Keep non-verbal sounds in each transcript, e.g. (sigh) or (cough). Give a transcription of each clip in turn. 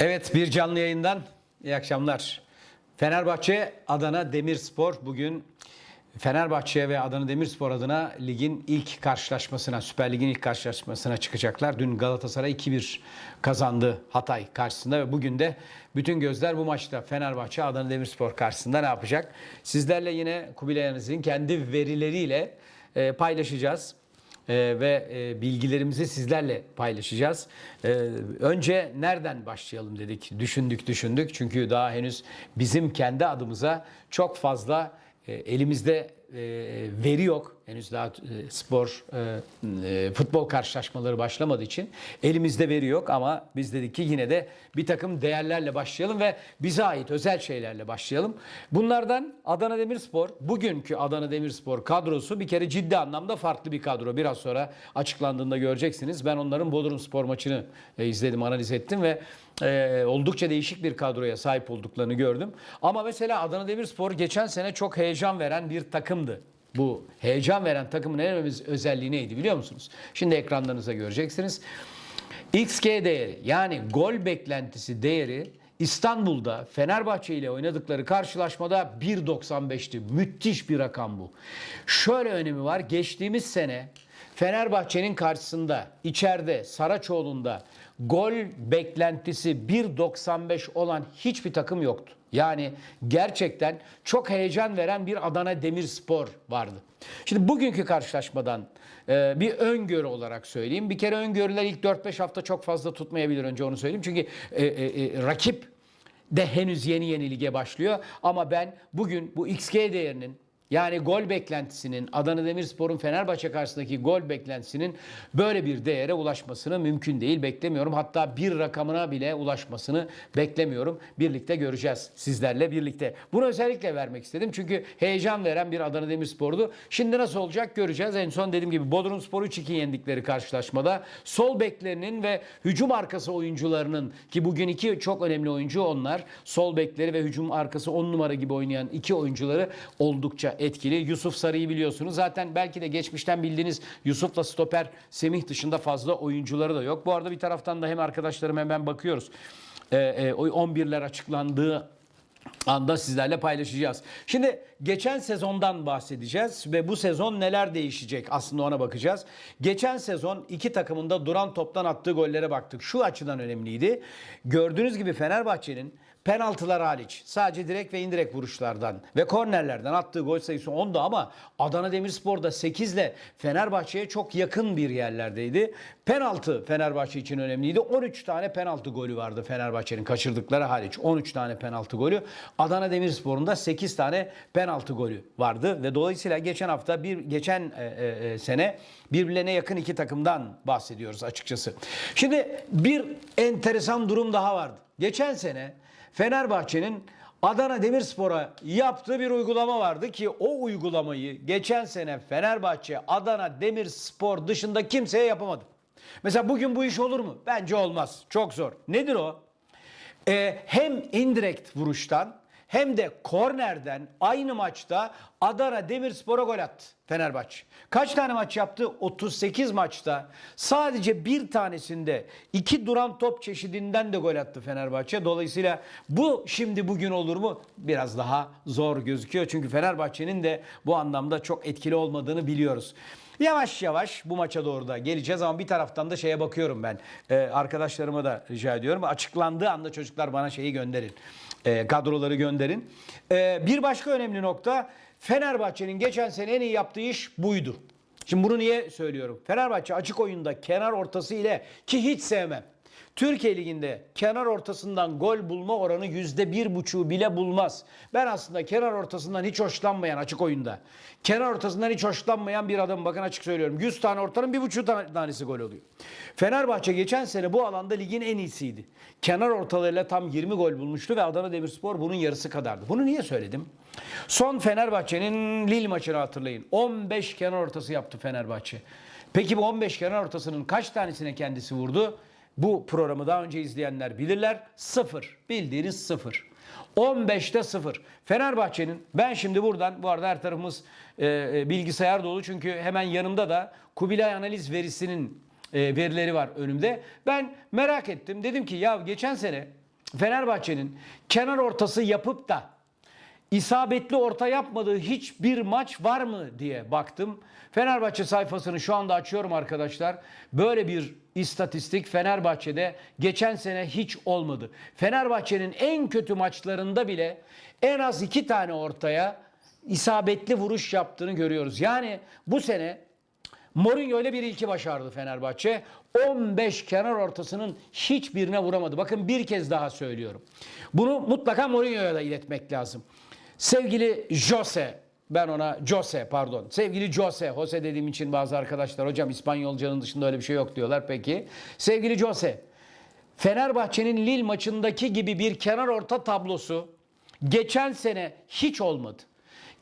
Evet bir canlı yayından iyi akşamlar. Fenerbahçe Adana Demirspor bugün Fenerbahçe ve Adana Demirspor adına ligin ilk karşılaşmasına, Süper Lig'in ilk karşılaşmasına çıkacaklar. Dün Galatasaray 2-1 kazandı Hatay karşısında ve bugün de bütün gözler bu maçta. Fenerbahçe Adana Demirspor karşısında ne yapacak? Sizlerle yine Kubilay Anız'ın kendi verileriyle e, paylaşacağız. Ee, ve e, bilgilerimizi sizlerle paylaşacağız. Ee, önce nereden başlayalım dedik. Düşündük düşündük. Çünkü daha henüz bizim kendi adımıza çok fazla e, elimizde e, veri yok. Henüz daha e, spor, e, e, futbol karşılaşmaları başlamadığı için elimizde veri yok ama biz dedik ki yine de bir takım değerlerle başlayalım ve bize ait özel şeylerle başlayalım. Bunlardan Adana Demirspor, bugünkü Adana Demirspor kadrosu bir kere ciddi anlamda farklı bir kadro. Biraz sonra açıklandığında göreceksiniz. Ben onların Bodrum Spor maçını izledim, analiz ettim ve e, oldukça değişik bir kadroya sahip olduklarını gördüm. Ama mesela Adana Demirspor geçen sene çok heyecan veren bir takımdı. Bu heyecan veren takımın en önemli özelliği neydi biliyor musunuz? Şimdi ekranlarınızda göreceksiniz. XG değeri yani gol beklentisi değeri İstanbul'da Fenerbahçe ile oynadıkları karşılaşmada 1.95'ti. Müthiş bir rakam bu. Şöyle önemi var. Geçtiğimiz sene Fenerbahçe'nin karşısında içeride Saraçoğlu'nda gol beklentisi 1.95 olan hiçbir takım yoktu. Yani gerçekten çok heyecan veren bir Adana Demirspor vardı. Şimdi bugünkü karşılaşmadan e, bir öngörü olarak söyleyeyim. Bir kere öngörüler ilk 4-5 hafta çok fazla tutmayabilir önce onu söyleyeyim. Çünkü e, e, rakip de henüz yeni yeni lige başlıyor. Ama ben bugün bu XG değerinin yani gol beklentisinin Adana Demirspor'un Fenerbahçe karşısındaki gol beklentisinin böyle bir değere ulaşmasını mümkün değil. Beklemiyorum. Hatta bir rakamına bile ulaşmasını beklemiyorum. Birlikte göreceğiz sizlerle birlikte. Bunu özellikle vermek istedim. Çünkü heyecan veren bir Adana Demirspor'du. Şimdi nasıl olacak göreceğiz. En son dediğim gibi Bodrum Spor'u 3-2 yendikleri karşılaşmada sol beklerinin ve hücum arkası oyuncularının ki bugün iki çok önemli oyuncu onlar. Sol bekleri ve hücum arkası 10 numara gibi oynayan iki oyuncuları oldukça etkili. Yusuf Sarı'yı biliyorsunuz. Zaten belki de geçmişten bildiğiniz Yusuf'la stoper Semih dışında fazla oyuncuları da yok. Bu arada bir taraftan da hem arkadaşlarım hem ben bakıyoruz. Ee, e, o 11'ler açıklandığı anda sizlerle paylaşacağız. Şimdi geçen sezondan bahsedeceğiz ve bu sezon neler değişecek aslında ona bakacağız. Geçen sezon iki takımın da duran toptan attığı gollere baktık. Şu açıdan önemliydi. Gördüğünüz gibi Fenerbahçe'nin penaltılar hariç sadece direkt ve indirekt vuruşlardan ve kornerlerden attığı gol sayısı 10'du ama Adana Demirspor'da 8 ile Fenerbahçe'ye çok yakın bir yerlerdeydi. Penaltı Fenerbahçe için önemliydi. 13 tane penaltı golü vardı Fenerbahçe'nin kaçırdıkları hariç. 13 tane penaltı golü. Adana Demirspor'un da 8 tane penaltı golü vardı ve dolayısıyla geçen hafta bir geçen e, e, e, sene birbirlerine yakın iki takımdan bahsediyoruz açıkçası. Şimdi bir enteresan durum daha vardı. Geçen sene Fenerbahçe'nin Adana Demirspor'a yaptığı bir uygulama vardı ki o uygulamayı geçen sene Fenerbahçe Adana Demirspor dışında kimseye yapamadı. Mesela bugün bu iş olur mu? Bence olmaz. Çok zor. Nedir o? Ee, hem indirekt vuruştan hem de kornerden aynı maçta Adana Demirspor'a gol attı Fenerbahçe. Kaç tane maç yaptı? 38 maçta. Sadece bir tanesinde iki duran top çeşidinden de gol attı Fenerbahçe. Dolayısıyla bu şimdi bugün olur mu? Biraz daha zor gözüküyor. Çünkü Fenerbahçe'nin de bu anlamda çok etkili olmadığını biliyoruz. Yavaş yavaş bu maça doğru da geleceğiz ama bir taraftan da şeye bakıyorum ben. Ee, arkadaşlarıma da rica ediyorum. Açıklandığı anda çocuklar bana şeyi gönderin. Ee, kadroları gönderin. Ee, bir başka önemli nokta Fenerbahçe'nin geçen sene en iyi yaptığı iş buydu. Şimdi bunu niye söylüyorum? Fenerbahçe açık oyunda kenar ortası ile ki hiç sevmem. Türkiye Ligi'nde kenar ortasından gol bulma oranı yüzde bir buçuğu bile bulmaz. Ben aslında kenar ortasından hiç hoşlanmayan açık oyunda. Kenar ortasından hiç hoşlanmayan bir adam bakın açık söylüyorum. 100 tane ortanın bir buçuk tane- tanesi gol oluyor. Fenerbahçe geçen sene bu alanda ligin en iyisiydi. Kenar ortalarıyla tam 20 gol bulmuştu ve Adana Demirspor bunun yarısı kadardı. Bunu niye söyledim? Son Fenerbahçe'nin Lille maçını hatırlayın. 15 kenar ortası yaptı Fenerbahçe. Peki bu 15 kenar ortasının kaç tanesine kendisi vurdu? Bu programı daha önce izleyenler bilirler. Sıfır. Bildiğiniz sıfır. 15'te 0. Fenerbahçe'nin ben şimdi buradan bu arada her tarafımız e, e, bilgisayar dolu çünkü hemen yanımda da Kubilay analiz verisinin e, verileri var önümde. Ben merak ettim. Dedim ki ya geçen sene Fenerbahçe'nin kenar ortası yapıp da isabetli orta yapmadığı hiçbir maç var mı diye baktım. Fenerbahçe sayfasını şu anda açıyorum arkadaşlar. Böyle bir istatistik Fenerbahçe'de geçen sene hiç olmadı. Fenerbahçe'nin en kötü maçlarında bile en az iki tane ortaya isabetli vuruş yaptığını görüyoruz. Yani bu sene Mourinho ile bir ilki başardı Fenerbahçe. 15 kenar ortasının hiçbirine vuramadı. Bakın bir kez daha söylüyorum. Bunu mutlaka Mourinho'ya da iletmek lazım. Sevgili Jose, ben ona Jose pardon. Sevgili Jose, Jose dediğim için bazı arkadaşlar hocam İspanyolcanın dışında öyle bir şey yok diyorlar. Peki. Sevgili Jose, Fenerbahçe'nin Lille maçındaki gibi bir kenar orta tablosu geçen sene hiç olmadı.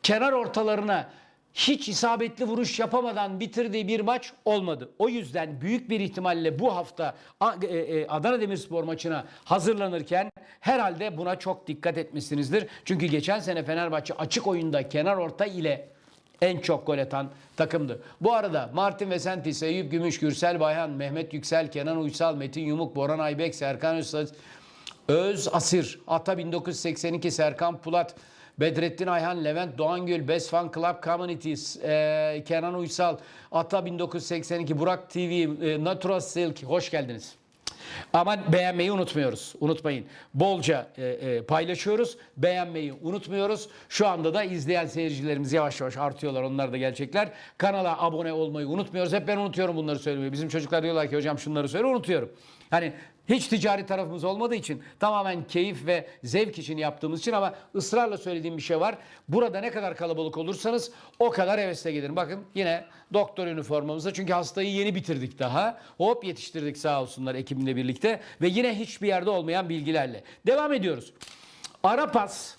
Kenar ortalarına hiç isabetli vuruş yapamadan bitirdiği bir maç olmadı. O yüzden büyük bir ihtimalle bu hafta e, e, Adana Demirspor maçına hazırlanırken herhalde buna çok dikkat etmişsinizdir. Çünkü geçen sene Fenerbahçe açık oyunda kenar orta ile en çok gol atan takımdı. Bu arada Martin Vesentis, Eyüp Gümüş, Gürsel Bayhan, Mehmet Yüksel, Kenan Uysal, Metin Yumuk, Boran Aybek, Serkan Özsaç, Öz Asir, Ata 1982, Serkan Pulat, Bedrettin Ayhan, Levent Doğangül, Best Fan Club Communities, e, Kenan Uysal, Ata 1982, Burak TV, e, Natural Silk, hoş geldiniz. Ama beğenmeyi unutmuyoruz. Unutmayın. Bolca e, e, paylaşıyoruz. Beğenmeyi unutmuyoruz. Şu anda da izleyen seyircilerimiz yavaş yavaş artıyorlar. Onlar da gelecekler. Kanala abone olmayı unutmuyoruz. Hep ben unutuyorum bunları söylemeyi. Bizim çocuklar diyorlar ki hocam şunları söyle unutuyorum. Hani hiç ticari tarafımız olmadığı için tamamen keyif ve zevk için yaptığımız için ama ısrarla söylediğim bir şey var. Burada ne kadar kalabalık olursanız o kadar hevesle gelin. Bakın yine doktor üniformamızda çünkü hastayı yeni bitirdik daha. Hop yetiştirdik sağ olsunlar ekibimle birlikte ve yine hiçbir yerde olmayan bilgilerle. Devam ediyoruz. Ara pas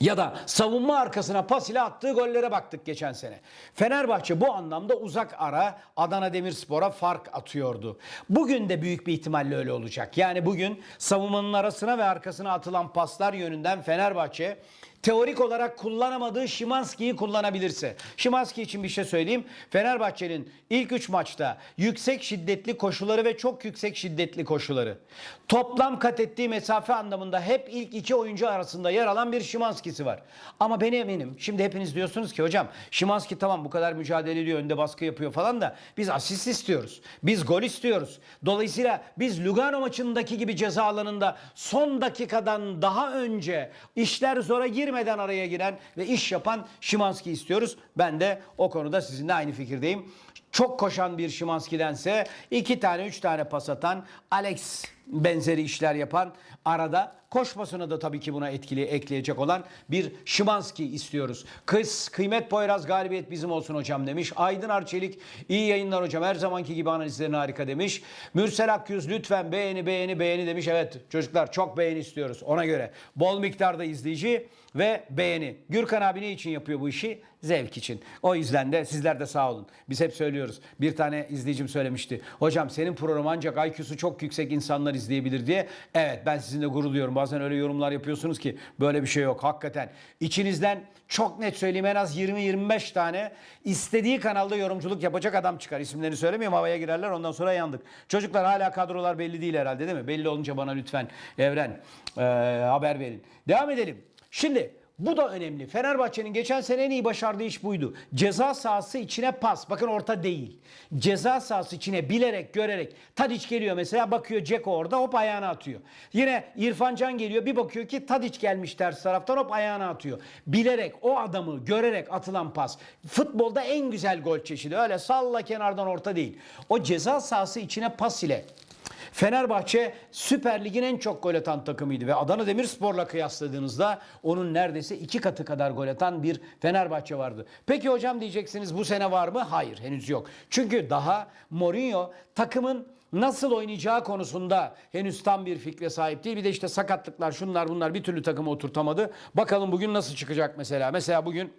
ya da savunma arkasına pas ile attığı gollere baktık geçen sene. Fenerbahçe bu anlamda uzak ara Adana Demirspor'a fark atıyordu. Bugün de büyük bir ihtimalle öyle olacak. Yani bugün savunmanın arasına ve arkasına atılan paslar yönünden Fenerbahçe teorik olarak kullanamadığı Şimanski'yi kullanabilirse. Şimanski için bir şey söyleyeyim. Fenerbahçe'nin ilk 3 maçta yüksek şiddetli koşuları ve çok yüksek şiddetli koşuları. Toplam kat ettiği mesafe anlamında hep ilk iki oyuncu arasında yer alan bir Şimanski'si var. Ama ben eminim şimdi hepiniz diyorsunuz ki hocam Şimanski tamam bu kadar mücadele ediyor önde baskı yapıyor falan da biz asist istiyoruz. Biz gol istiyoruz. Dolayısıyla biz Lugano maçındaki gibi ceza alanında son dakikadan daha önce işler zora girmeden araya giren ve iş yapan Şimanski istiyoruz. Ben de o konuda sizinle aynı fikirdeyim. Çok koşan bir Şimanski'dense iki tane üç tane pas atan Alex benzeri işler yapan arada koşmasını da tabii ki buna etkili ekleyecek olan bir Şimanski istiyoruz. Kız kıymet Poyraz galibiyet bizim olsun hocam demiş. Aydın Arçelik iyi yayınlar hocam her zamanki gibi analizlerin harika demiş. Mürsel Akyüz lütfen beğeni beğeni beğeni demiş. Evet çocuklar çok beğeni istiyoruz ona göre. Bol miktarda izleyici ve beğeni. Gürkan abi ne için yapıyor bu işi? Zevk için. O yüzden de sizler de sağ olun. Biz hep söylüyoruz. Bir tane izleyicim söylemişti. Hocam senin programı ancak IQ'su çok yüksek insanlar izleyebilir diye. Evet ben sizinle gurur duyuyorum. Bazen öyle yorumlar yapıyorsunuz ki böyle bir şey yok. Hakikaten içinizden çok net söyleyeyim en az 20-25 tane istediği kanalda yorumculuk yapacak adam çıkar. İsimlerini söylemiyorum havaya girerler ondan sonra yandık. Çocuklar hala kadrolar belli değil herhalde değil mi? Belli olunca bana lütfen Evren eee, haber verin. Devam edelim. Şimdi bu da önemli. Fenerbahçe'nin geçen sene en iyi başardığı iş buydu. Ceza sahası içine pas. Bakın orta değil. Ceza sahası içine bilerek, görerek. Tadiç geliyor mesela bakıyor Ceko orada hop ayağına atıyor. Yine İrfan Can geliyor bir bakıyor ki Tadiç gelmiş ters taraftan hop ayağına atıyor. Bilerek o adamı görerek atılan pas. Futbolda en güzel gol çeşidi. Öyle salla kenardan orta değil. O ceza sahası içine pas ile Fenerbahçe Süper Lig'in en çok gol atan takımıydı ve Adana Demirspor'la kıyasladığınızda onun neredeyse iki katı kadar gol atan bir Fenerbahçe vardı. Peki hocam diyeceksiniz bu sene var mı? Hayır henüz yok. Çünkü daha Mourinho takımın nasıl oynayacağı konusunda henüz tam bir fikre sahip değil. Bir de işte sakatlıklar şunlar bunlar bir türlü takımı oturtamadı. Bakalım bugün nasıl çıkacak mesela. Mesela bugün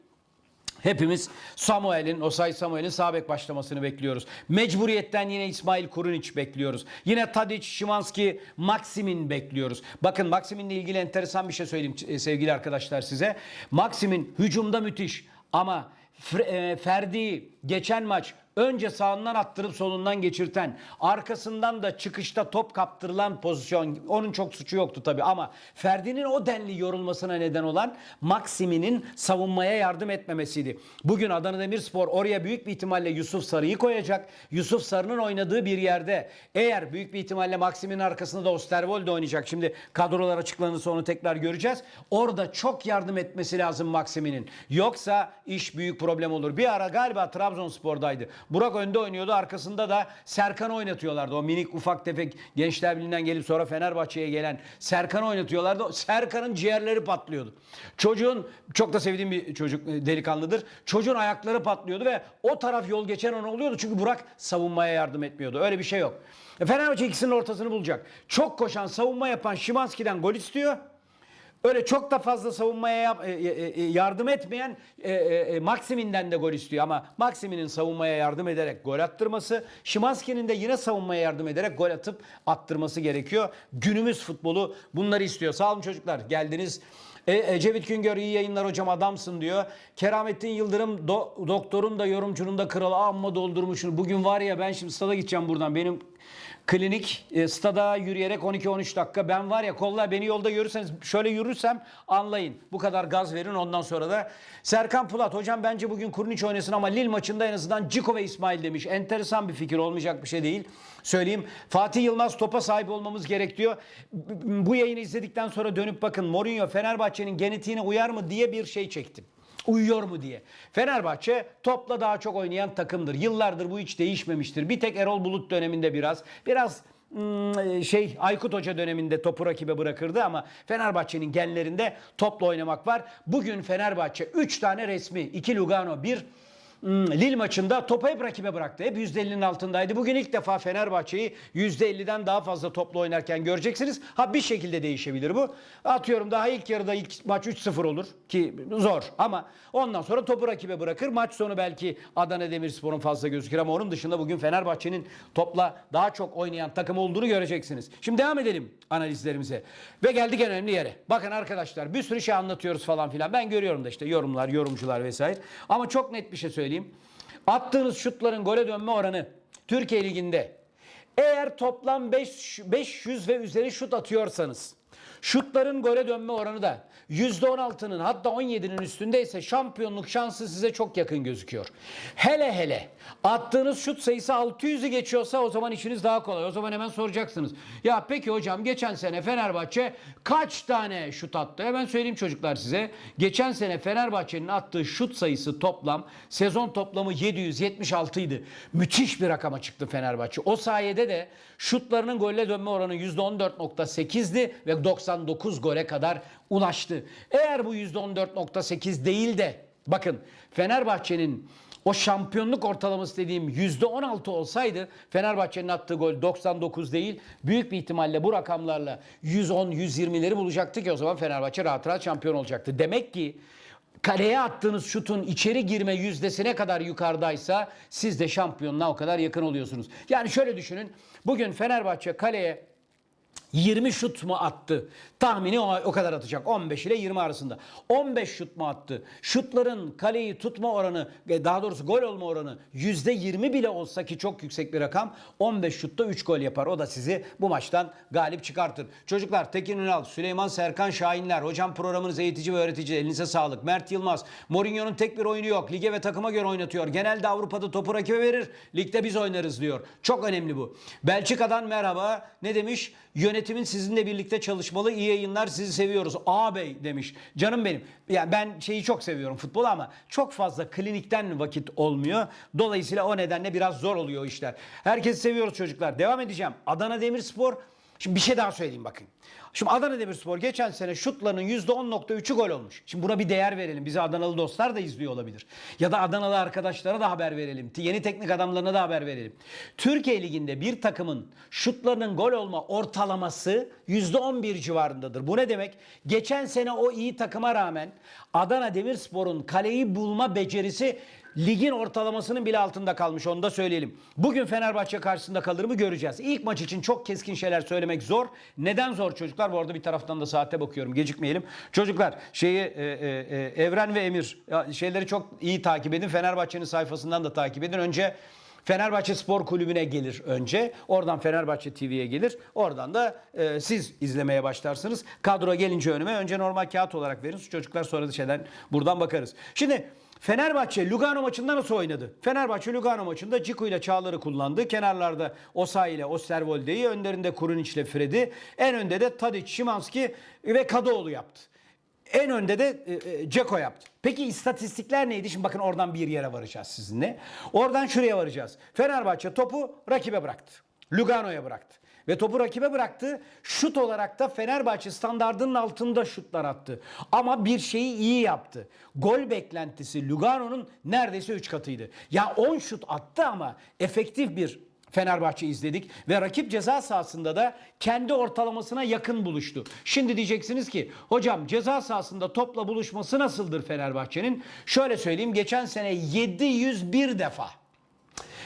Hepimiz Samuel'in, Osay Samuel'in sağ bek başlamasını bekliyoruz. Mecburiyetten yine İsmail Kurunic bekliyoruz. Yine Tadic, Şimanski, Maksim'in bekliyoruz. Bakın Maksim'inle ilgili enteresan bir şey söyleyeyim e, sevgili arkadaşlar size. Maksim'in hücumda müthiş ama e, Ferdi geçen maç Önce sağından attırıp solundan geçirten, arkasından da çıkışta top kaptırılan pozisyon. Onun çok suçu yoktu tabii ama Ferdi'nin o denli yorulmasına neden olan Maksimi'nin savunmaya yardım etmemesiydi. Bugün Adana Demirspor oraya büyük bir ihtimalle Yusuf Sarı'yı koyacak. Yusuf Sarı'nın oynadığı bir yerde eğer büyük bir ihtimalle Maksim'in arkasında da Osterwold oynayacak. Şimdi kadrolar açıklanırsa onu tekrar göreceğiz. Orada çok yardım etmesi lazım Maksim'inin. Yoksa iş büyük problem olur. Bir ara galiba Trabzonspor'daydı. Burak önde oynuyordu. Arkasında da Serkan'ı oynatıyorlardı. O minik ufak tefek Gençler Birliği'nden gelip sonra Fenerbahçe'ye gelen Serkan'ı oynatıyorlardı. Serkan'ın ciğerleri patlıyordu. Çocuğun çok da sevdiğim bir çocuk e, delikanlıdır. Çocuğun ayakları patlıyordu ve o taraf yol geçen ona oluyordu. Çünkü Burak savunmaya yardım etmiyordu. Öyle bir şey yok. E, Fenerbahçe ikisinin ortasını bulacak. Çok koşan, savunma yapan Şimanski'den gol istiyor. Öyle çok da fazla savunmaya yap- e, e, e, yardım etmeyen e, Maksimin'den de gol istiyor ama Maksimin'in savunmaya yardım ederek gol attırması, Şimanski'nin de yine savunmaya yardım ederek gol atıp attırması gerekiyor. Günümüz futbolu bunları istiyor. Sağ olun çocuklar geldiniz. E, Ecevit Güngör iyi yayınlar hocam adamsın diyor. Keramettin Yıldırım do- doktorun da yorumcunun da kralı amma doldurmuşsun. Bugün var ya ben şimdi stada gideceğim buradan. Benim klinik e, stada yürüyerek 12-13 dakika. Ben var ya kolla beni yolda görürseniz şöyle yürürsem anlayın. Bu kadar gaz verin ondan sonra da. Serkan Pulat hocam bence bugün Kurniç oynasın ama Lille maçında en azından Ciko ve İsmail demiş. Enteresan bir fikir olmayacak bir şey değil. Söyleyeyim. Fatih Yılmaz topa sahip olmamız gerek diyor. Bu yayını izledikten sonra dönüp bakın Mourinho Fenerbahçe'nin genetiğine uyar mı diye bir şey çektim uyuyor mu diye. Fenerbahçe topla daha çok oynayan takımdır. Yıllardır bu hiç değişmemiştir. Bir tek Erol Bulut döneminde biraz biraz hmm, şey Aykut Hoca döneminde topu rakibe bırakırdı ama Fenerbahçe'nin genlerinde topla oynamak var. Bugün Fenerbahçe 3 tane resmi, 2 Lugano, 1 Hmm, Lille maçında topu hep rakibe bıraktı. Hep %50'nin altındaydı. Bugün ilk defa Fenerbahçe'yi %50'den daha fazla toplu oynarken göreceksiniz. Ha bir şekilde değişebilir bu. Atıyorum daha ilk yarıda ilk maç 3-0 olur ki zor ama ondan sonra topu rakibe bırakır. Maç sonu belki Adana Demirspor'un fazla gözükür ama onun dışında bugün Fenerbahçe'nin topla daha çok oynayan takım olduğunu göreceksiniz. Şimdi devam edelim analizlerimize. Ve geldik en önemli yere. Bakın arkadaşlar bir sürü şey anlatıyoruz falan filan. Ben görüyorum da işte yorumlar, yorumcular vesaire. Ama çok net bir şey söyleyeyim. Attığınız şutların gole dönme oranı Türkiye Ligi'nde. Eğer toplam 5, 500 ve üzeri şut atıyorsanız şutların gole dönme oranı da %16'nın hatta 17'nin üstündeyse şampiyonluk şansı size çok yakın gözüküyor. Hele hele attığınız şut sayısı 600'ü geçiyorsa o zaman işiniz daha kolay. O zaman hemen soracaksınız. Ya peki hocam geçen sene Fenerbahçe kaç tane şut attı? Hemen söyleyeyim çocuklar size. Geçen sene Fenerbahçe'nin attığı şut sayısı toplam sezon toplamı 776 idi. Müthiş bir rakama çıktı Fenerbahçe. O sayede de şutlarının golle dönme oranı %14.8'di ve 99 gole kadar ulaştı. Eğer bu %14.8 değil de bakın Fenerbahçe'nin o şampiyonluk ortalaması dediğim %16 olsaydı Fenerbahçe'nin attığı gol 99 değil. Büyük bir ihtimalle bu rakamlarla 110-120'leri bulacaktı ki o zaman Fenerbahçe rahat rahat şampiyon olacaktı. Demek ki kaleye attığınız şutun içeri girme yüzdesi ne kadar yukarıdaysa siz de şampiyonluğa o kadar yakın oluyorsunuz. Yani şöyle düşünün. Bugün Fenerbahçe kaleye 20 şut mu attı? Tahmini o, kadar atacak. 15 ile 20 arasında. 15 şut mu attı? Şutların kaleyi tutma oranı, e, daha doğrusu gol olma oranı %20 bile olsa ki çok yüksek bir rakam. 15 şutta 3 gol yapar. O da sizi bu maçtan galip çıkartır. Çocuklar Tekin Ünal, Süleyman Serkan Şahinler, hocam programınız eğitici ve öğretici. Elinize sağlık. Mert Yılmaz, Mourinho'nun tek bir oyunu yok. Lige ve takıma göre oynatıyor. Genelde Avrupa'da topu rakibe verir. Ligde biz oynarız diyor. Çok önemli bu. Belçika'dan merhaba. Ne demiş? Yönetimin sizinle birlikte çalışmalı. İyi yayınlar. Sizi seviyoruz. Ağabey demiş. Canım benim. Yani ben şeyi çok seviyorum futbolu ama çok fazla klinikten vakit olmuyor. Dolayısıyla o nedenle biraz zor oluyor işler. Herkesi seviyoruz çocuklar. Devam edeceğim. Adana Demirspor Şimdi bir şey daha söyleyeyim bakın. Şimdi Adana Demirspor geçen sene şutlarının %10.3'ü gol olmuş. Şimdi buna bir değer verelim. Bizi Adanalı dostlar da izliyor olabilir. Ya da Adanalı arkadaşlara da haber verelim. Yeni teknik adamlarına da haber verelim. Türkiye Ligi'nde bir takımın şutlarının gol olma ortalaması %11 civarındadır. Bu ne demek? Geçen sene o iyi takıma rağmen Adana Demirspor'un kaleyi bulma becerisi ligin ortalamasının bile altında kalmış onu da söyleyelim. Bugün Fenerbahçe karşısında kalır mı göreceğiz. İlk maç için çok keskin şeyler söylemek zor. Neden zor çocuklar? Bu arada bir taraftan da saate bakıyorum gecikmeyelim. Çocuklar şeyi e, e, e, Evren ve Emir şeyleri çok iyi takip edin. Fenerbahçe'nin sayfasından da takip edin. Önce Fenerbahçe Spor Kulübü'ne gelir önce. Oradan Fenerbahçe TV'ye gelir. Oradan da e, siz izlemeye başlarsınız. Kadro gelince önüme önce normal kağıt olarak verin. Çocuklar sonra da şeyden buradan bakarız. Şimdi Fenerbahçe Lugano maçında nasıl oynadı? Fenerbahçe Lugano maçında Ciku ile Çağlar'ı kullandı. Kenarlarda Osayi ile Osterwolde'yi, önlerinde Kurunic ile Fred'i, en önde de Tadic, Şimanski ve Kadıoğlu yaptı. En önde de e, e, Ceko yaptı. Peki istatistikler neydi? Şimdi bakın oradan bir yere varacağız sizinle. Oradan şuraya varacağız. Fenerbahçe topu rakibe bıraktı. Lugano'ya bıraktı. Ve topu rakibe bıraktı. Şut olarak da Fenerbahçe standardının altında şutlar attı. Ama bir şeyi iyi yaptı. Gol beklentisi Lugano'nun neredeyse 3 katıydı. Ya 10 şut attı ama efektif bir Fenerbahçe izledik ve rakip ceza sahasında da kendi ortalamasına yakın buluştu. Şimdi diyeceksiniz ki hocam ceza sahasında topla buluşması nasıldır Fenerbahçe'nin? Şöyle söyleyeyim geçen sene 701 defa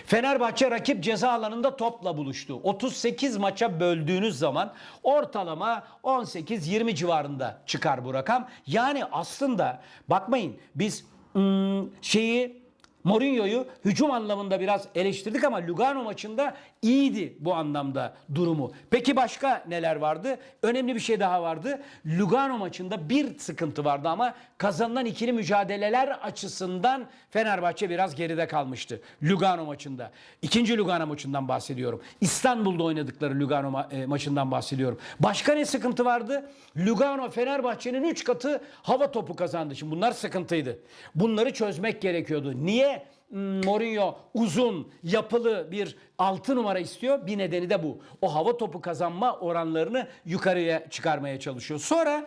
Fenerbahçe rakip ceza alanında topla buluştu. 38 maça böldüğünüz zaman ortalama 18-20 civarında çıkar bu rakam. Yani aslında bakmayın biz ım, şeyi Mourinho'yu hücum anlamında biraz eleştirdik ama Lugano maçında iyiydi bu anlamda durumu. Peki başka neler vardı? Önemli bir şey daha vardı. Lugano maçında bir sıkıntı vardı ama kazanılan ikili mücadeleler açısından Fenerbahçe biraz geride kalmıştı. Lugano maçında. İkinci Lugano maçından bahsediyorum. İstanbul'da oynadıkları Lugano ma- e, maçından bahsediyorum. Başka ne sıkıntı vardı? Lugano Fenerbahçe'nin 3 katı hava topu kazandı. Şimdi bunlar sıkıntıydı. Bunları çözmek gerekiyordu. Niye? Mourinho uzun, yapılı bir 6 numara istiyor. Bir nedeni de bu. O hava topu kazanma oranlarını yukarıya çıkarmaya çalışıyor. Sonra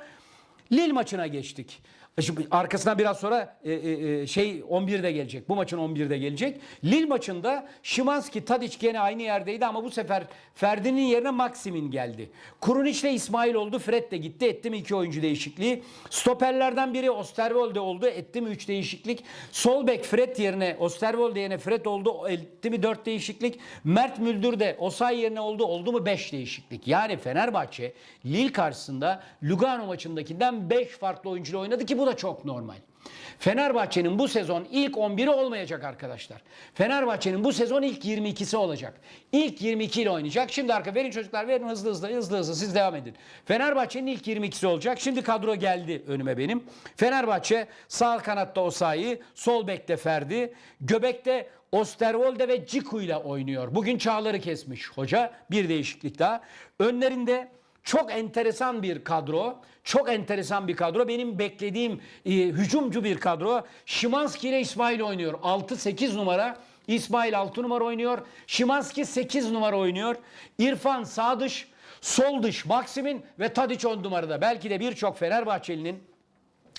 Lille maçına geçtik. Şimdi arkasından biraz sonra e, e, e, şey 11'de gelecek. Bu maçın 11'de gelecek. Lille maçında Şimanski, Tadic gene aynı yerdeydi ama bu sefer Ferdi'nin yerine Maximin geldi. Kurunic ile İsmail oldu. Fred de gitti. Etti mi iki oyuncu değişikliği. Stoperlerden biri Osterwolde oldu. Etti mi 3 değişiklik. Sol bek Fred yerine Osterwolde yerine Fred oldu. Etti mi 4 değişiklik. Mert Müldür de Osay yerine oldu. Oldu mu 5 değişiklik. Yani Fenerbahçe Lille karşısında Lugano maçındakinden 5 farklı oyuncuyla oynadı ki bu da çok normal. Fenerbahçe'nin bu sezon ilk 11'i olmayacak arkadaşlar. Fenerbahçe'nin bu sezon ilk 22'si olacak. İlk 22 ile oynayacak. Şimdi arka verin çocuklar verin hızlı hızlı hızlı hızlı siz devam edin. Fenerbahçe'nin ilk 22'si olacak. Şimdi kadro geldi önüme benim. Fenerbahçe sağ kanatta Osayi, sol bekte Ferdi, göbekte Osterwolde ve Ciku ile oynuyor. Bugün Çağlar'ı kesmiş hoca. Bir değişiklik daha. Önlerinde çok enteresan bir kadro. Çok enteresan bir kadro. Benim beklediğim e, hücumcu bir kadro. Şimanski ile İsmail oynuyor. 6-8 numara. İsmail 6 numara oynuyor. Şimanski 8 numara oynuyor. İrfan sağ dış, sol dış Maksimin ve Tadiç 10 numarada. Belki de birçok Fenerbahçeli'nin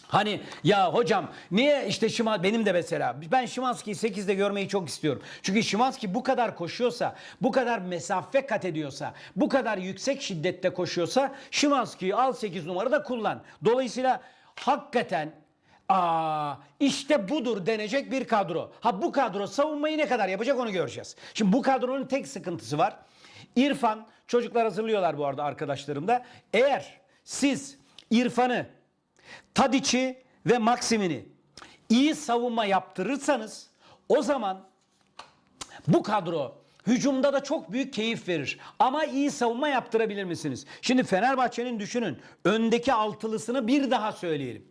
Hani ya hocam niye işte Şimanski benim de mesela ben Şimanski'yi 8'de görmeyi çok istiyorum. Çünkü Şimanski bu kadar koşuyorsa, bu kadar mesafe kat ediyorsa, bu kadar yüksek şiddette koşuyorsa Şimanski'yi al 8 numarada kullan. Dolayısıyla hakikaten Aa, işte budur denecek bir kadro. Ha bu kadro savunmayı ne kadar yapacak onu göreceğiz. Şimdi bu kadronun tek sıkıntısı var. İrfan, çocuklar hazırlıyorlar bu arada arkadaşlarım da. Eğer siz İrfan'ı Tadiç'i ve Maksimini iyi savunma yaptırırsanız o zaman bu kadro hücumda da çok büyük keyif verir. Ama iyi savunma yaptırabilir misiniz? Şimdi Fenerbahçe'nin düşünün öndeki altılısını bir daha söyleyelim.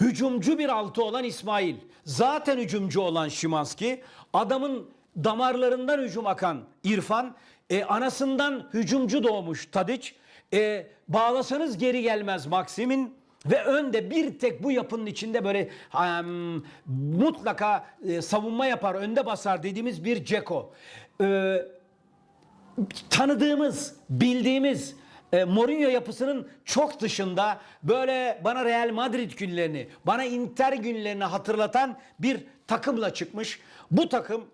Hücumcu bir altı olan İsmail, zaten hücumcu olan Şimanski, adamın damarlarından hücum akan İrfan, e, anasından hücumcu doğmuş Tadiç, e, bağlasanız geri gelmez Maksim'in ve önde bir tek bu yapının içinde böyle em, mutlaka e, savunma yapar, önde basar dediğimiz bir Ceko. E, tanıdığımız, bildiğimiz e, Mourinho yapısının çok dışında böyle bana Real Madrid günlerini, bana Inter günlerini hatırlatan bir takımla çıkmış. Bu takım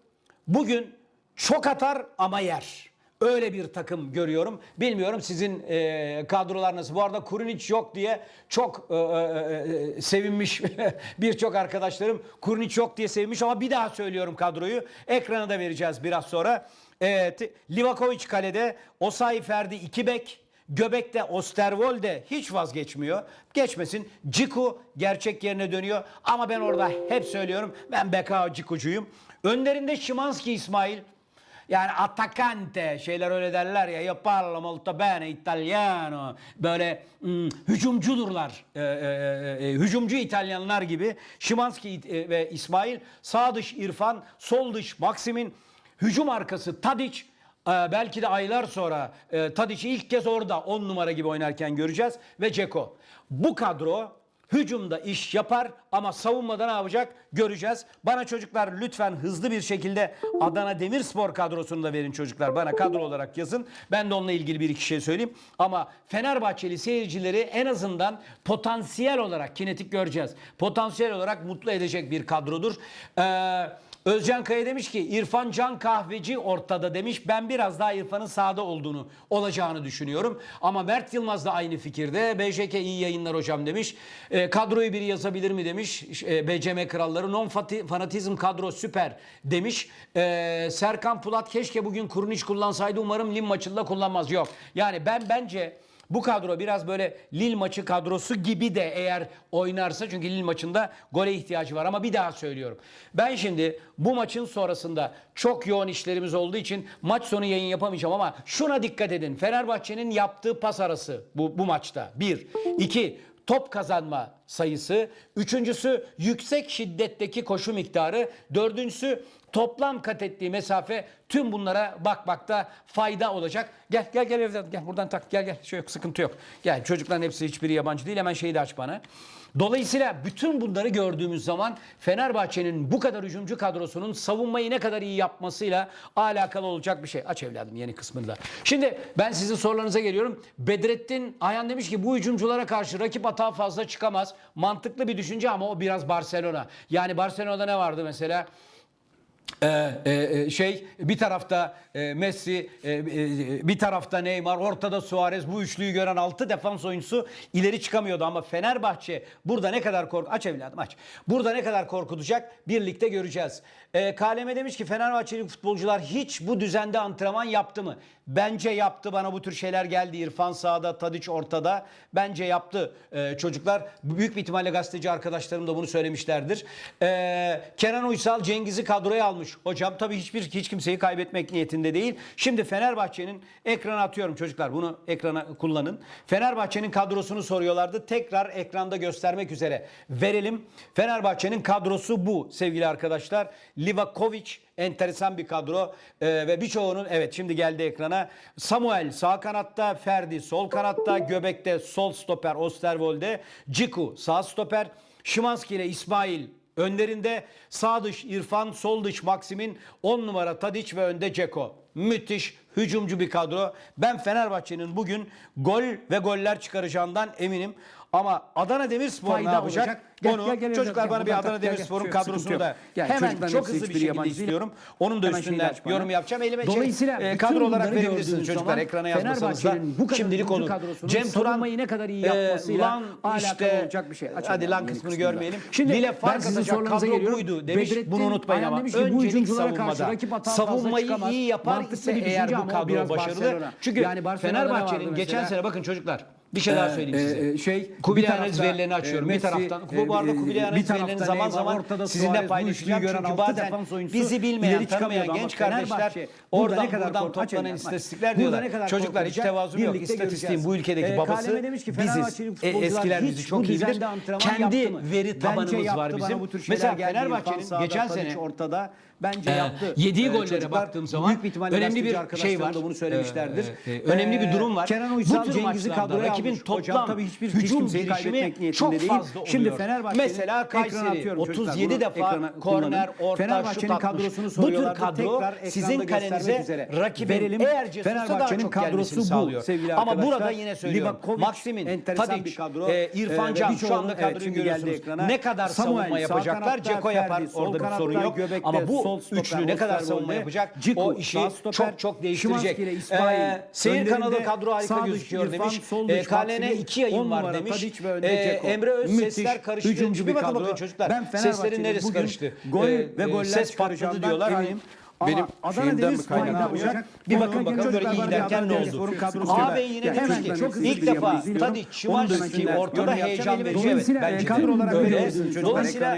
bugün çok atar ama yer. Öyle bir takım görüyorum. Bilmiyorum sizin e, kadrolar. Bu arada Kurunic yok diye çok e, e, e, sevinmiş (laughs) birçok arkadaşlarım. Kurunic yok diye sevinmiş ama bir daha söylüyorum kadroyu. Ekrana da vereceğiz biraz sonra. Evet, Livakovic kalede, Osayi Ferdi iki bek. Göbekte Osterwolde hiç vazgeçmiyor. Geçmesin. Ciku gerçek yerine dönüyor. Ama ben orada hep söylüyorum. Ben Beka Cikucuyum. Önlerinde Şimanski İsmail. Yani attaccante şeyler öyle derler ya. Io parlo molto bene italiano. Böyle hmm, hücumcudurlar. Ee, e, e, hücumcu İtalyanlar gibi. Şimanski e, ve İsmail. Sağ dış İrfan. Sol dış Maksimin. Hücum arkası Tadic. Ee, belki de aylar sonra e, Tadic'i ilk kez orada 10 numara gibi oynarken göreceğiz. Ve Ceko. Bu kadro hücumda iş yapar ama savunmada ne yapacak göreceğiz. Bana çocuklar lütfen hızlı bir şekilde Adana Demirspor kadrosunu da verin çocuklar. Bana kadro olarak yazın. Ben de onunla ilgili bir iki şey söyleyeyim. Ama Fenerbahçeli seyircileri en azından potansiyel olarak kinetik göreceğiz. Potansiyel olarak mutlu edecek bir kadrodur. Ee, Özcan Kaya demiş ki İrfan Can Kahveci ortada demiş. Ben biraz daha İrfan'ın sağda olduğunu olacağını düşünüyorum. Ama Mert Yılmaz da aynı fikirde. BJK iyi yayınlar hocam demiş. E, kadroyu biri yazabilir mi demiş. E, BCM kralları non fanatizm kadro süper demiş. E, Serkan Pulat keşke bugün Kurunic kullansaydı umarım Lim maçında kullanmaz. Yok. Yani ben bence bu kadro biraz böyle Lille maçı kadrosu gibi de eğer oynarsa çünkü Lille maçında gole ihtiyacı var ama bir daha söylüyorum. Ben şimdi bu maçın sonrasında çok yoğun işlerimiz olduğu için maç sonu yayın yapamayacağım ama şuna dikkat edin. Fenerbahçe'nin yaptığı pas arası bu, bu maçta. Bir. iki top kazanma sayısı. Üçüncüsü yüksek şiddetteki koşu miktarı. Dördüncüsü toplam kat ettiği mesafe tüm bunlara bakmakta fayda olacak. Gel gel gel evladım gel buradan tak gel gel şey yok sıkıntı yok. Gel çocukların hepsi hiçbiri yabancı değil hemen şeyi de aç bana. Dolayısıyla bütün bunları gördüğümüz zaman Fenerbahçe'nin bu kadar hücumcu kadrosunun savunmayı ne kadar iyi yapmasıyla alakalı olacak bir şey. Aç evladım yeni kısmını da. Şimdi ben sizin sorularınıza geliyorum. Bedrettin Ayhan demiş ki bu hücumculara karşı rakip hata fazla çıkamaz. Mantıklı bir düşünce ama o biraz Barcelona. Yani Barcelona'da ne vardı mesela? Ee, e, e, şey bir tarafta e, Messi, bir tarafta Neymar, ortada Suarez bu üçlüyü gören 6 defans oyuncusu ileri çıkamıyordu ama Fenerbahçe burada ne kadar kork aç evladım aç. Burada ne kadar korkutacak birlikte göreceğiz. E, Kaleme demiş ki Fenerbahçeli futbolcular hiç bu düzende antrenman yaptı mı? Bence yaptı. Bana bu tür şeyler geldi. İrfan sağda, Tadiç ortada. Bence yaptı çocuklar. Büyük bir ihtimalle gazeteci arkadaşlarım da bunu söylemişlerdir. E, Kenan Uysal Cengiz'i kadroya almış. Hocam tabii hiçbir hiç kimseyi kaybetmek niyetinde değil. Şimdi Fenerbahçe'nin ekrana atıyorum çocuklar. Bunu ekrana kullanın. Fenerbahçe'nin kadrosunu soruyorlardı. Tekrar ekranda göstermek üzere verelim. Fenerbahçe'nin kadrosu bu sevgili arkadaşlar. Livakovic enteresan bir kadro Ee, ve birçoğunun evet şimdi geldi ekrana. Samuel sağ kanatta, Ferdi sol kanatta, Göbek'te sol stoper Osterwolde, Ciku sağ stoper, Şimanski ile İsmail önlerinde sağ dış İrfan, sol dış Maksim'in 10 numara Tadiç ve önde Ceko. Müthiş hücumcu bir kadro. Ben Fenerbahçe'nin bugün gol ve goller çıkaracağından eminim. Ama Adana Demirspor Fayda ne yapacak? olacak. Gel, Bunu gel, gel, çocuklar gel, bana bir buradan Adana tak, gel, gel. Demirspor'un kadrosunu da. Gel, hemen çocukların çok hepsi hızlı bir hiçbiri şekilde yabancı değil. istiyorum. Onun da Hemen şeyi üstünden aç bana. yorum yapacağım. Elime Dolayısıyla e, bütün kadro olarak bunları verebilirsiniz gördüğünüz çocuklar. zaman Ekrana yazmasanız da Fenerbahçe'nin bu kadar şimdilik hücumcu olur. kadrosunun Cem Turan savunmayı ne kadar iyi e, yapmasıyla lan alakalı işte, olacak bir şey. Aç hadi lan yeni kısmını kısmında. görmeyelim. Şimdi Lille ben fark sizin atacak sorularınıza kadro geliyorum. buydu demiş. Bedrettin Bunu unutmayın Ayhan ama demiş ki, bu öncelik hücumculara karşı savunmada. rakip hata fazla Savunmayı çıkamaz. iyi yapar Mantıklı ise bir eğer düşünce bu ama o kadro biraz başarılı. Barcelona. Çünkü Yani Barcelona'da ne vardı Fenerbahçe'nin geçen mesela? sene bakın çocuklar bir şey daha söyleyeyim Ee, size. e, şey, Kubilay tarafta, verilerini açıyorum. e, bir taraftan. Messi, Bu arada e, Kubilay tarafta verilerini zaman zaman sizinle paylaşacağım. Çünkü bazen bizi bilmeyen, tanımayan genç kardeşler Fenerbahçe burada oradan ne kadar buradan toplanan istatistikler diyorlar. ne kadar Çocuklar hiç tevazum yok. İstatistiğin bu ülkedeki Ee, babası demiş ki biziz. E, eskiler bizi çok iyi bilir. Kendi veri tabanımız var bizim. Mesela. Fenerbahçe'nin geçen sene ortada bence Ee, yaptı. yediği Ee, gollere baktığım zaman büyük bir önemli bir şey var. da bunu söylemişlerdir. Ee, e, önemli bir durum var. Kenan Bu Uysal tür Cengiz'i kadroya rakibin toplam tabii hiçbir hiç hücum girişimi niyetinde çok fazla oluyor. Şimdi Fenerbahçe'nin Mesela Kayseri atıyorum çocuklar, 37 bunu defa korner, orta, şut atmış. Bu tür kadro sizin göstermek kalenize üzere. rakibin Verelim. eğer cesursa daha Fenerbahçe'nin çok kadrosu bu sağlıyor. sevgili Ama burada yine söylüyorum. Maksimin, Tadic, bir kadro. e, İrfan Ee, Can şu anda evet, kadroyu geldi görüyorsunuz. ekrana. Ne kadar Samuel savunma yapacaklar? Ceko yapar. Orada bir sorun yok. Göbek'te Ama bu sol stoper, üçlü ne kadar savunma yapacak? Ciku O işi stoper, çok çok değiştirecek. Ee, seyir kanalı kadro harika gözüküyor demiş. Ee, Kalene iki yayın var demiş. Ee. Emre Öz sesler karıştı. hücumcu Bir kadro. bakın çocuklar. Seslerin neresi karıştı? Gol Ee, ve e, goller ses patladı diyorlar. Eminim. Benim Adana şeyimden mi ne kaynaklı? yapacak? Bir bakın bakalım böyle iyi giderken ne oldu? Ağabey yine çok hızlı ilk defa. Tadic, Şimanski ortada heyecan verici. Evet bence de olarak öyle. Dolayısıyla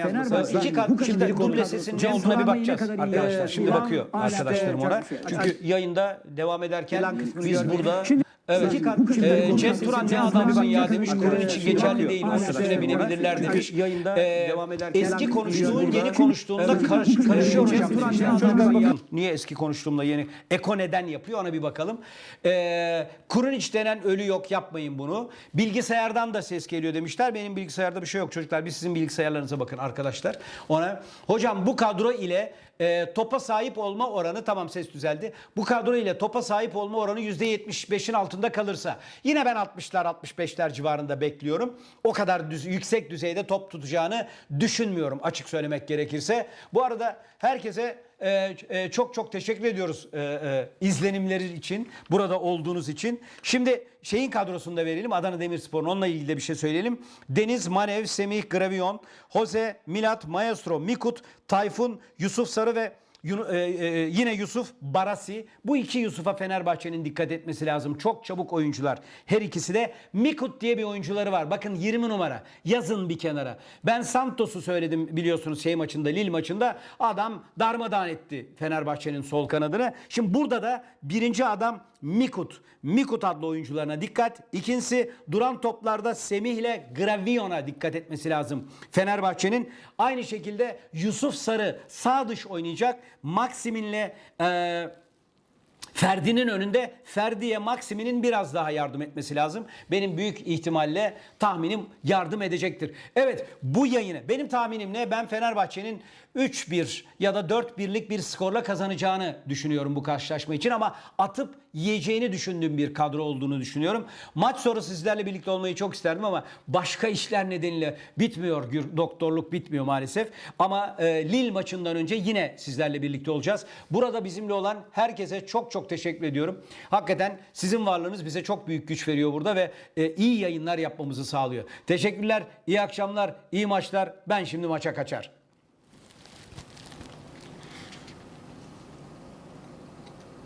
iki kat, Bu iki şimdilik kat duble oldu. sesinin ne olduğuna bir bakacağız arkadaşlar. Şimdi bakıyor arkadaşlarım ona. Çünkü yayında devam ederken biz burada Şimdi- Evet. İki kat- Ee, Cem Turan ne adamsın ya demiş. Kurun için geçerli değil. Bir şey demiş. Yayında Ee, devam ederken- Eski konuştuğun yeni konuştuğunda karışıyor hocam. Niye eski konuştuğumda yeni? Eko neden yapıyor ona bir bakalım. Ee, Kurunic denen ölü yok yapmayın bunu. Bilgisayardan da ses geliyor demişler. Benim bilgisayarda bir şey yok çocuklar. Biz sizin bilgisayarlarınıza bakın arkadaşlar. Ona hocam bu kadro ile e, topa sahip olma oranı tamam ses düzeldi. Bu kadro ile topa sahip olma oranı %75'in altında kalırsa yine ben 60'lar 65'ler civarında bekliyorum. O kadar düz, yüksek düzeyde top tutacağını düşünmüyorum açık söylemek gerekirse. Bu arada herkese e, e, çok çok teşekkür ediyoruz e, e, izlenimleri için, burada olduğunuz için. Şimdi şeyin kadrosunu da verelim. Adana Demirspor'un onunla ilgili de bir şey söyleyelim. Deniz, Manev, Semih, Gravion, Jose, Milat, Maestro, Mikut, Tayfun, Yusuf Sarı ve yine Yusuf Barasi. Bu iki Yusuf'a Fenerbahçe'nin dikkat etmesi lazım. Çok çabuk oyuncular. Her ikisi de Mikut diye bir oyuncuları var. Bakın 20 numara. Yazın bir kenara. Ben Santos'u söyledim biliyorsunuz şey maçında, Lille maçında. Adam darmadağın etti Fenerbahçe'nin sol kanadını. Şimdi burada da birinci adam Mikut. Mikut adlı oyuncularına dikkat. İkincisi duran toplarda Semih ile Gravion'a dikkat etmesi lazım. Fenerbahçe'nin aynı şekilde Yusuf Sarı sağ dış oynayacak. Maksimin'le eee Ferdi'nin önünde Ferdi'ye Maksimin'in biraz daha yardım etmesi lazım. Benim büyük ihtimalle tahminim yardım edecektir. Evet bu yayını benim tahminim ne? Ben Fenerbahçe'nin 3-1 ya da 4-1'lik bir skorla kazanacağını düşünüyorum bu karşılaşma için ama atıp yiyeceğini düşündüğüm bir kadro olduğunu düşünüyorum. Maç sonrası sizlerle birlikte olmayı çok isterdim ama başka işler nedeniyle bitmiyor. Doktorluk bitmiyor maalesef. Ama e, Lille maçından önce yine sizlerle birlikte olacağız. Burada bizimle olan herkese çok çok teşekkür ediyorum. Hakikaten sizin varlığınız bize çok büyük güç veriyor burada ve e, iyi yayınlar yapmamızı sağlıyor. Teşekkürler, iyi akşamlar, iyi maçlar. Ben şimdi maça kaçar.